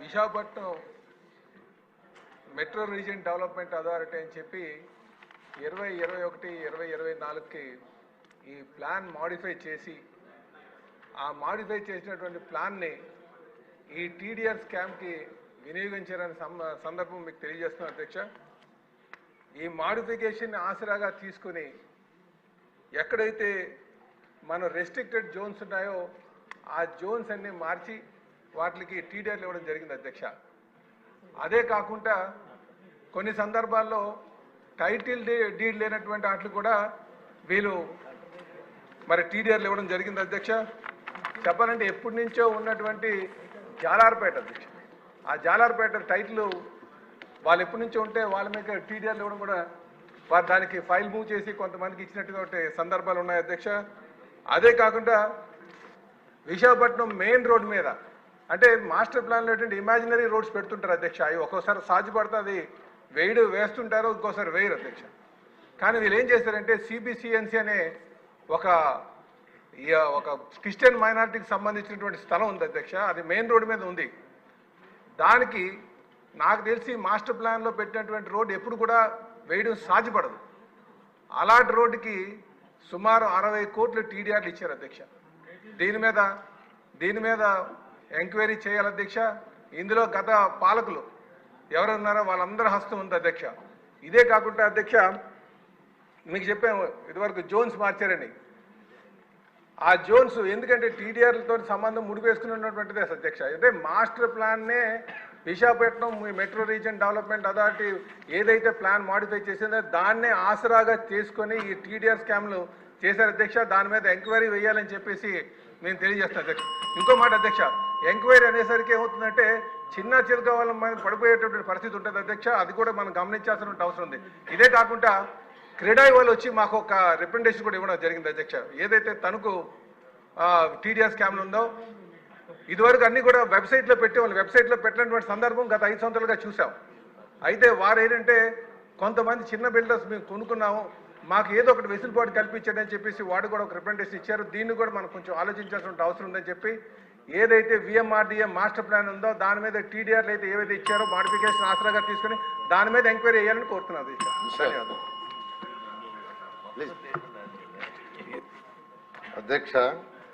Visakhapatnam metro region development authority అని చెప్పి ఇరవై ఇరవై ఒకటి ఇరవై ఇరవై నాలుగుకి ఈ ప్లాన్ మాడిఫై చేసి ఆ మాడిఫై చేసినటువంటి ప్లాన్ని ఈ టీడీఆర్ స్కామ్కి వినియోగించారని సందర్భం మీకు తెలియజేస్తున్నాను అధ్యక్ష. ఈ మాడిఫికేషన్ ఆసరాగా తీసుకుని ఎక్కడైతే మన రెస్ట్రిక్టెడ్ జోన్స్ ఉన్నాయో ఆ జోన్స్ అన్ని మార్చి వాటికి టీడీఆర్లు ఇవ్వడం జరిగింది అధ్యక్ష. అదే కాకుండా కొన్ని సందర్భాల్లో టైటిల్ డీ- డీడ్ లేనటువంటి వాటికి కూడా వీళ్ళు మరి టీడీఆర్లు ఇవ్వడం జరిగింది అధ్యక్ష. చెప్పాలంటే ఎప్పటి నుంచో ఉన్నటువంటి జాలార్పేట అధ్యక్ష. ఆ జాలార్పేట టైటిల్ వాళ్ళు ఎప్పటి నుంచో ఉంటే వాళ్ళ మీద టీడీఆర్లు ఇవ్వడం కూడా వారు దానికి ఫైల్ మూవ్ చేసి కొంతమందికి ఇచ్చినటువంటి సందర్భాలు ఉన్నాయి అధ్యక్ష. అదే కాకుండా విశాఖపట్నం మెయిన్ రోడ్ మీద అంటే మాస్టర్ ప్లాన్లో ఇమాజినరీ రోడ్స్ పెడుతుంటారు అధ్యక్ష. అవి ఒక్కోసారి సాధ్యపడితే అది వేయడు వేస్తుంటారు ఇంకోసారి వేయరు అధ్యక్ష. కానీ వీళ్ళు ఏం చేశారంటే సిబిసిఎన్సి అనే ఒక ఒక క్రిస్టియన్ మైనారిటీకి సంబంధించినటువంటి స్థలం ఉంది అధ్యక్ష. అది మెయిన్ రోడ్ మీద ఉంది. దానికి నాకు తెలిసి మాస్టర్ ప్లాన్లో పెట్టినటువంటి రోడ్డు ఎప్పుడు కూడా వేయడం సాధ్యపడదు అలాంటి రోడ్డుకి సుమారు అరవై కోట్లు టీడీఆర్లు ఇచ్చారు అధ్యక్ష. దీని మీద దీని మీద ఎంక్వైరీ చేయాలి అధ్యక్ష. ఇందులో గత పాలకులు ఎవరున్నారో వాళ్ళందరి హస్తం ఉంది అధ్యక్ష. ఇదే కాకుండా అధ్యక్ష మీకు చెప్పాము ఇదివరకు జోన్స్ మార్చారని ఆ జోన్స్ ఎందుకంటే టీడీఆర్లతో సంబంధం ముడిపేసుకున్నటువంటిదే అధ్యక్ష. అయితే master ప్లాన్నే Visakhapatnam metro region development authority ఏదైతే ప్లాన్ మాడిఫై చేసిందో దాన్నే ఆసరాగా చేసుకొని ఈ టీడీఆర్ స్కామ్లు చేశారు అధ్యక్ష దాని మీద ఎంక్వైరీ వేయాలని చెప్పేసి నేను తెలియజేస్తాను అధ్యక్ష. ఇంకో మాట అధ్యక్ష ఎంక్వైరీ అనేసరికి ఏమవుతుందంటే చిన్న చిలుక వాళ్ళ మీద పడిపోయేటటువంటి పరిస్థితి ఉంటుంది అధ్యక్ష అది కూడా మనం గమనించాల్సిన అవసరం ఉంది. ఇదే కాకుండా క్రీడాయి వాళ్ళు వచ్చి మాకు ఒక రిప్రజెంటేషన్ కూడా ఇవ్వడం జరిగింది అధ్యక్ష. ఏదైతే తణుకు టీడీఆర్ స్కామ్లు ఉందో ఇదివరకు అన్ని కూడా వెబ్సైట్లో పెట్టేవాళ్ళు వెబ్సైట్లో పెట్టినటువంటి సందర్భం గత ఐదు సంవత్సరాలుగా చూసాం. అయితే వారు ఏంటంటే కొంతమంది చిన్న బిల్డర్స్ మేము కొనుక్కున్నాము మాకు ఏదో ఒకటి వెసులుబాటు కల్పించండి అని చెప్పేసి వాడు కూడా ఒక రిప్రజెంటేషన్ ఇచ్చారు. దీన్ని కూడా మనం కొంచెం ఆలోచించాల్సిన అవసరం ఉందని చెప్పి ఏదైతే విఎంఆర్డీఏ మాస్టర్ ప్లాన్ ఉందో దాని మీద టీడీఆర్లు అయితే ఏవైతే ఇచ్చారో మాడిఫికేషన్ ఆసరాగా తీసుకుని దాని మీద ఎంక్వైరీ చేయాలని కోరుతున్నాను. అధ్యక్ష ధన్యవాదాలు. అధ్యక్ష